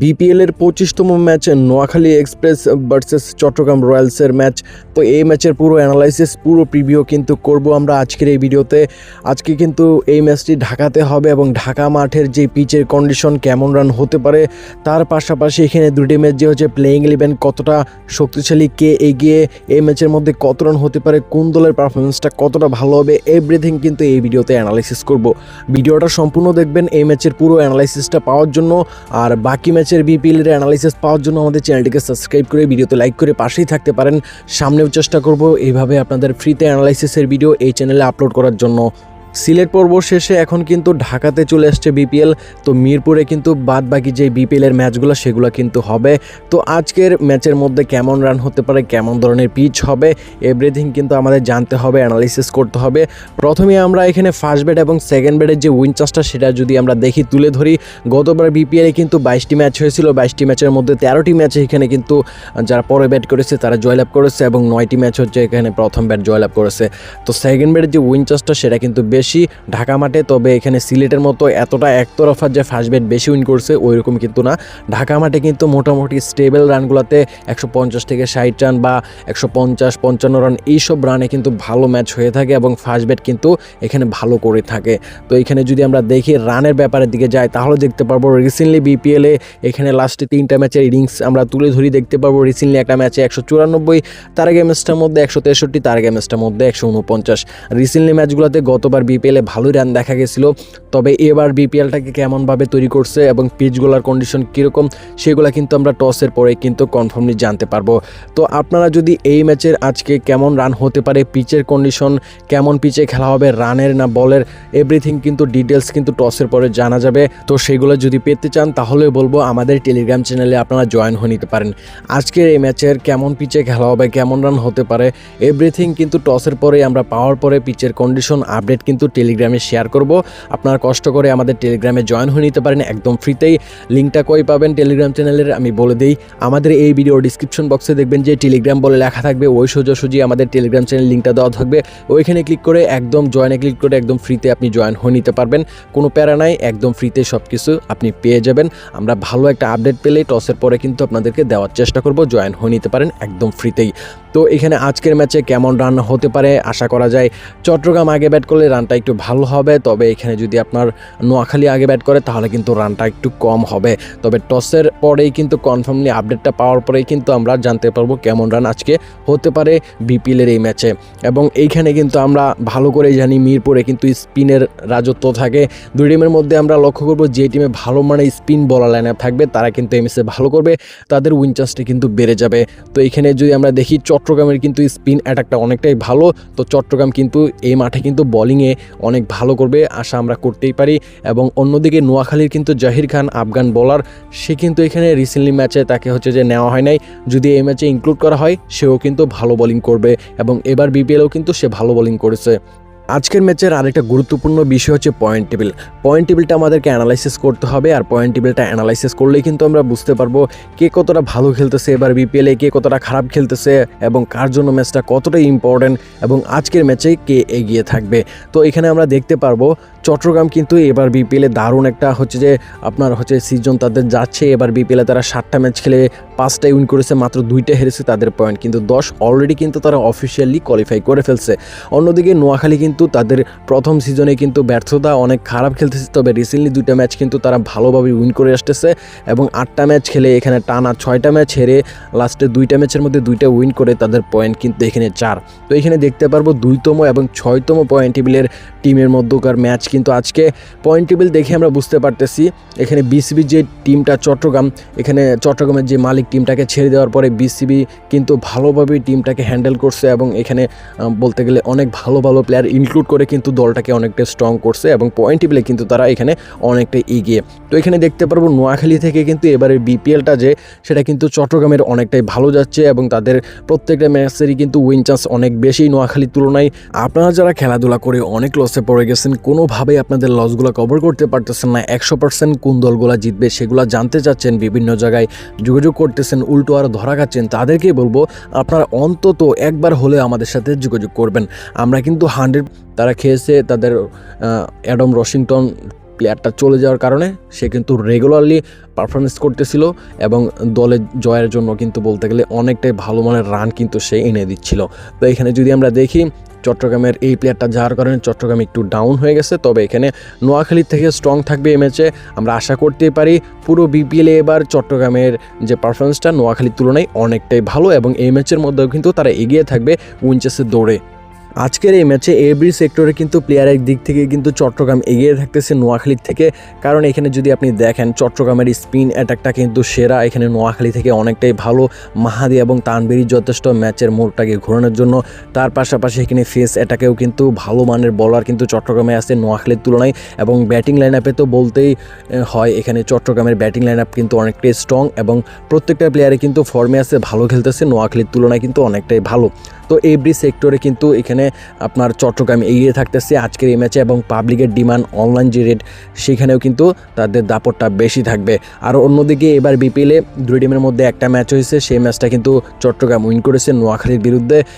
BPL এর পঁচিশতম match Noakhali express versus Chattogram রয়্যালসের match. তো এই ম্যাচের পুরো অ্যানালাইসিস পুরো প্রিভিউ কিন্তু করব আমরা আজকের এই ভিডিওতে। আজকে কিন্তু এই ম্যাচটি ঢাকাতে হবে এবং ঢাকা মাঠের যে পিচের কন্ডিশন কেমন রান হতে পারে, তার পাশাপাশি এখানে দুটি ম্যাচ যে হচ্ছে প্লেয়িং ইলেভেন কতটা শক্তিশালী, কে এগিয়ে এই ম্যাচের মধ্যে কত রান হতে পারে, কোন দলের পারফরমেন্সটা কতটা ভালো হবে এভরিথিং কিন্তু এই ভিডিওতে অ্যানালাইসিস করব। ভিডিওটা সম্পূর্ণ দেখবেন এই ম্যাচের পুরো অ্যানালাইসিসটা পাওয়ার জন্য। আর বাকি ম্যাচের বিপিএল এর অ্যানালাইসিস পাওয়ার জন্য আমাদের চ্যানেলটিকে সাবস্ক্রাইব করে ভিডিওতে লাইক করে পাশেই থাকতে পারেন। সামনেও চেষ্টা করব এইভাবে আপনাদের ফ্রিতে অ্যানালাইসিসের ভিডিও এই চ্যানেলে আপলোড করার জন্য। সিলেট পর্ব শেষে এখন কিন্তু ঢাকাতে চলে আসছে বিপিএল। তো মিরপুরে কিন্তু বাদ বাকি যে বিপিএল এর ম্যাচগুলো, সেগুলো কিন্তু হবে। তো আজকের ম্যাচের মধ্যে কেমন রান হতে পারে, কেমন ধরনের পিচ হবে এভরিথিং কিন্তু আমাদের জানতে হবে অ্যানালাইসিস করতে হবে। প্রথমে আমরা এখানে ফার্স্ট ব্যাট এবং সেকেন্ড ব্যাটের যে উইন চার্জটা সেটা যদি আমরা দেখি, তুলে ধরি। গতবার বিপিএলে কিন্তু বাইশটি ম্যাচ হয়েছিল। বাইশটি ম্যাচের মধ্যে তেরোটি ম্যাচে এখানে কিন্তু যারা পরে ব্যাট করেছে, তারা জয়লাভ করেছে এবং নয়টি ম্যাচ হচ্ছে এখানে প্রথম ব্যাট জয়লাভ করেছে। তো সেকেন্ড ব্যাটের যে উইন চার্জটা সেটা কিন্তু বেশি ঢাকা মাঠে, তবে এখানে সিলেটের মতো এতটা একতরফা যে ফার্স্ট ব্যাট বেশি উইন করছে ওই রকম কিন্তু না। ঢাকা মাঠে কিন্তু মোটামুটি স্টেবল রানগুলোতে একশো পঞ্চাশ থেকে ষাট রান বা একশো পঞ্চাশ, পঞ্চান্ন রান এইসব রানে কিন্তু ভালো ম্যাচ হয়ে থাকে এবং ফার্স্ট ব্যাট কিন্তু এখানে ভালো করে থাকে। তো এখানে যদি আমরা দেখি রানের ব্যাপারের দিকে যাই, তাহলে দেখতে পারব রিসেন্টলি বিপিএলে এখানে লাস্টে তিনটা ম্যাচের ইনিংস আমরা তুলে ধরি, দেখতে পারব রিসেন্টলি একটা ম্যাচে একশো চুরানব্বই তার আগে ম্যাচটার মধ্যে একশো তেষট্টি তার আগে ম্যাচটার মধ্যে একশো উনপঞ্চাশ। রিসেন্টলি ম্যাচগুলোতে গতবার বিপিএলে ভালোই রান দেখা গেছিল। তবে এবার বিপিএলটাকে কেমনভাবে তৈরি করছে এবং পিচগুলার কন্ডিশন কীরকম, সেগুলো কিন্তু আমরা টসের পরে কিন্তু কনফার্মলি জানতে পারব। তো আপনারা যদি এই ম্যাচের আজকে কেমন রান হতে পারে পিচের কন্ডিশন কেমন পিচে খেলা হবে রানের না বলের এভরিথিং কিন্তু ডিটেলস কিন্তু টসের পরে জানা যাবে। তো সেগুলো যদি পেতে চান, তাহলে বলব আমাদের টেলিগ্রাম চ্যানেলে আপনারা জয়েন হয়ে নিতে পারেন। আজকের এই ম্যাচের কেমন পিচে খেলা হবে, কেমন রান হতে পারে এভরিথিং কিন্তু টসের পরে আমরা পাওয়ার পরে পিচের কন্ডিশন আপডেট কিন্তু টেলিগ্রামে শেয়ার করব। আপনারা কষ্ট করে আমাদের টেলিগ্রামে জয়েন হয়ে নিতে পারেন একদম ফ্রিতেই লিঙ্কটা কই পাবেন টেলিগ্রাম চ্যানেলের আমি বলে দিই, আমাদের এই ভিডিও ডিসক্রিপশন বক্সে দেখবেন যে টেলিগ্রাম বলে লেখা থাকবে, ওই সোজাসুজি আমাদের টেলিগ্রাম চ্যানেল লিঙ্কটা দেওয়া থাকবে। ওইখানে ক্লিক করে একদম জয়েনে ক্লিক করে একদম ফ্রিতে আপনি জয়েন হয়ে নিতে পারবেন। কোনো প্যারা নাই, একদম ফ্রিতে সব কিছু আপনি পেয়ে যাবেন। আমরা ভালো একটা আপডেট পেলে টসের পরে কিন্তু আপনাদেরকে দেওয়ার চেষ্টা করব জয়েন হয়ে নিতে পারেন একদম ফ্রিতেই তো এখানে আজকের ম্যাচে কেমন রান হতে পারে আশা করা যায়। চট্টগ্রাম আগে ব্যাট করলে রানটা একটু ভালো হবে, তবে এখানে যদি আপনার নোয়াখালী আগে ব্যাট করে, তাহলে কিন্তু রানটা একটু কম হবে। তবে টসের পরেই কিন্তু কনফার্মলি আপডেটটা পাওয়ার পরেই কিন্তু আমরা জানতে পারব কেমন রান আজকে হতে পারে বিপিএলের এই ম্যাচে। এবং এইখানে কিন্তু আমরা ভালো করে জানি মিরপুরে কিন্তু স্পিনের রাজত্ব থাকে। দুই টিমের মধ্যে আমরা লক্ষ্য করব যে টিমে ভালো মানে স্পিন বলার লাইন থাকবে, তারা কিন্তু ম্যাচে ভালো করবে, তাদের উইন চান্সটা কিন্তু বেড়ে যাবে। তো এখানে যদি আমরা দেখি চট্টগ্রামের কিন্তু স্পিন অ্যাটাকটা অনেকটাই ভালো। তো চট্টগ্রাম কিন্তু এই মাঠে কিন্তু বলিংয়ে অনেক ভালো করবে, আশা আমরা করতেই পারি। এবং অন্যদিকে নোয়াখালীর কিন্তু জাহির খান, আফগান বোলার সে কিন্তু এখানে রিসেন্টলি ম্যাচে তাকে হচ্ছে যে নেওয়া হয় নাই। যদি এই ম্যাচে ইনক্লুড করা হয়, সেও কিন্তু ভালো বোলিং করবে। এবং এবার বিপিএলেও কিন্তু সে ভালো বোলিং করেছে। আজকের ম্যাচের আরেকটা গুরুত্বপূর্ণ বিষয় হচ্ছে পয়েন্ট টেবিল পয়েন্ট টেবিলটা আমাদেরকে অ্যানালাইসিস করতে হবে আর পয়েন্ট টেবিলটা অ্যানালাইসিস করলেই কিন্তু আমরা বুঝতে পারব কে কতটা ভালো খেলতেছে এবার বিপিএলে কে কতটা খারাপ খেলতেছে এবং কার জন্য ম্যাচটা কতটা ইম্পর্ট্যান্ট এবং আজকের ম্যাচে কে এগিয়ে থাকবে। তো এখানে আমরা দেখতে পারব চট্টগ্রাম কিন্তু এবার বিপিএলে দারুণ একটা হচ্ছে যে আপনার হচ্ছে সিজন তাদের যাচ্ছে, এবার বিপিএলে তারা সাতটা ম্যাচ খেলে পাঁচটাই উইন করেছে, মাত্র দুইটা হেরেছে তাদের পয়েন্ট কিন্তু দশ অলরেডি কিন্তু তারা অফিসিয়ালি কোয়ালিফাই করে ফেলছে। অন্যদিকে নোয়াখালী কিন্তু তাদের প্রথম সিজনে কিন্তু ব্যর্থতা অনেক খারাপ খেলতেছে, তবে রিসেন্টলি দুইটা ম্যাচ কিন্তু তারা ভালোভাবে উইন করে আসতেছে এবং আটটা ম্যাচ খেলে এখানে টানা ছয়টা ম্যাচ হেরে লাস্টে দুইটা ম্যাচের মধ্যে দুইটা উইন করে তাদের পয়েন্ট কিন্তু এখানে চার। তো এখানে দেখতে পারব দুইতম এবং ছয়তম পয়েন্ট টেবিলের টিমের মধ্যকার ম্যাচ কিন্তু আজকে। পয়েন্ট টেবিল দেখে আমরা বুঝতে পারতেছি, এখানে বিসিবি যে টিমটা চট্টগ্রাম, এখানে চট্টগ্রামের যে মালিক টিমটাকে ছেড়ে দেওয়ার পরে বিসিবি কিন্তু ভালোভাবে টিমটাকে হ্যান্ডেল করছে এবং এখানে বলতে গেলে অনেক ভালো ভালো প্লেয়ার ইনক্লুড করে কিন্তু দলটাকে অনেকটা স্ট্রং করছে এবং পয়েন্ট টেবিলে কিন্তু তারা এখানে অনেকটা এগিয়ে। তো এখানে দেখতে পারব নোয়াখালী থেকে কিন্তু এবারে বিপিএলটা যে, সেটা কিন্তু চট্টগ্রামের অনেকটাই ভালো যাচ্ছে এবং তাদের প্রত্যেকটা ম্যাচেরই কিন্তু উইন চান্স অনেক বেশি নোয়াখালীর তুলনায়। আপনারা যারা খেলাধুলা করে অনেক লসে পড়ে গেছেন, কোনোভাবেই আপনাদের লসগুলো কভার করতে পারতেছেন না। একশো পার্সেন্ট কোন দলগুলো জিতবে সেগুলো জানতে চাচ্ছেন, বিভিন্ন জায়গায় যোগাযোগ করতেছেন, উল্টো আরও ধরা খাচ্ছেন তাদেরকে বলব, আপনারা অন্তত একবার হলে আমাদের সাথে যোগাযোগ করবেন। আমরা কিন্তু হান্ড্রেড তারা খেয়েছে, তাদের অ্যাডম রশিংটন প্লেয়ারটা চলে যাওয়ার কারণে সে কিন্তু রেগুলারলি পারফরমেন্স করতেছিল এবং দলের জয়ের জন্য কিন্তু বলতে গেলে অনেকটাই ভালো মানের রান কিন্তু সে এনে দিচ্ছিল। তো এখানে যদি আমরা দেখি, চট্টগ্রামের এই প্লেয়ারটা যাওয়ার কারণে চট্টগ্রাম একটু ডাউন হয়ে গেছে, তবে এখানে নোয়াখালী থেকে স্ট্রং থাকবে এই ম্যাচে আমরা আশা করতেই পারি পুরো বিপিএলে এবার চট্টগ্রামের যে পারফরমেন্সটা নোয়াখালীর তুলনায় অনেকটাই ভালো এবং এই ম্যাচের মধ্যেও কিন্তু তারা এগিয়ে থাকবে উইনচেসের দৌড়ে। আজকের এই ম্যাচে এভরি সেক্টরে কিন্তু প্লেয়ারের দিক থেকে কিন্তু চট্টগ্রাম এগিয়ে থাকতেছে নোয়াখালীর থেকে। কারণ এখানে যদি আপনি দেখেন, চট্টগ্রামের স্পিন অ্যাটাকটা কিন্তু সেরা। এখানে নোয়াখালী থেকে অনেকটাই ভালো। মাহাদি এবং তানবেরি যথেষ্ট ম্যাচের মোড়টাকে ঘোরানোর জন্য। তার পাশাপাশি এখানে ফেস অ্যাটাকেও কিন্তু ভালো মানের বলার কিন্তু চট্টগ্রামে আছে নোয়াখালীর তুলনায়। এবং ব্যাটিং লাইন আপে তো বলতেই হয়, এখানে চট্টগ্রামের ব্যাটিং লাইন আপ কিন্তু অনেকটাই স্ট্রং এবং প্রত্যেকটা প্লেয়ারে কিন্তু ফর্মে আছে, ভালো খেলতেছে। নোয়াখালীর তুলনায় কিন্তু অনেকটাই ভালো। তো এভরি সেক্টরে কিন্তু এখানে আপনার চট্টগ্রাম এগিয়ে থাকতেছে আজকের এই ম্যাচে এবং পাবলিকের ডিমান্ড অনলাইন যে রেট সেখানেও কিন্তু তাদের দাপটটা বেশি থাকবে। আর অন্যদিকে এবার বিপিএলে দুই টিমের মধ্যে একটা ম্যাচ হয়েছে, সেই ম্যাচটা কিন্তু চট্টগ্রাম উইন করেছে নোয়াখালীর বিরুদ্ধে।